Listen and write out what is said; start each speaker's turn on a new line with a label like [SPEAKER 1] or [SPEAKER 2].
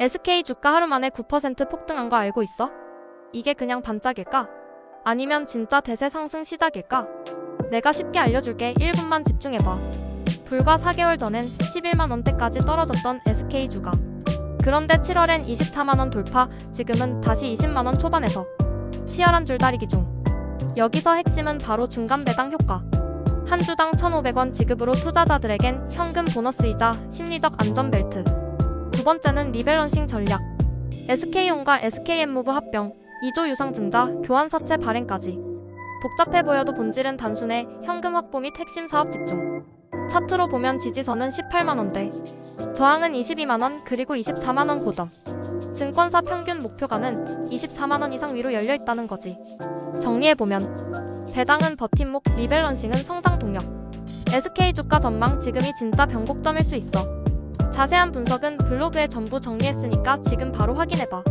[SPEAKER 1] SK 주가 하루 만에 9% 폭등한 거 알고 있어? 이게 그냥 반짝일까? 아니면 진짜 대세 상승 시작일까? 내가 쉽게 알려줄게 1분만 집중해봐. 불과 4개월 전엔 11만 원대까지 떨어졌던 SK 주가. 그런데 7월엔 24만 원 돌파, 지금은 다시 20만 원 초반에서 치열한 줄다리기 중. 여기서 핵심은 바로 중간 배당 효과. 한 주당 1,500원 지급으로 투자자들에겐 현금 보너스이자 심리적 안전벨트. 두 번째는 리밸런싱 전략. SK온과 SKM무브 합병, 2조 유상 증자, 교환 사채 발행까지. 복잡해 보여도 본질은 단순해 현금 확보 및 핵심 사업 집중. 차트로 보면 지지선은 18만 원대, 저항은 22만 원 그리고 24만 원 고점. 증권사 평균 목표가는 24만 원 이상 위로 열려 있다는 거지. 정리해 보면 배당은 버팀목, 리밸런싱은 성장 동력. SK 주가 전망 지금이 진짜 변곡점일 수 있어. 자세한 분석은 블로그에 전부 정리했으니까 지금 바로 확인해봐.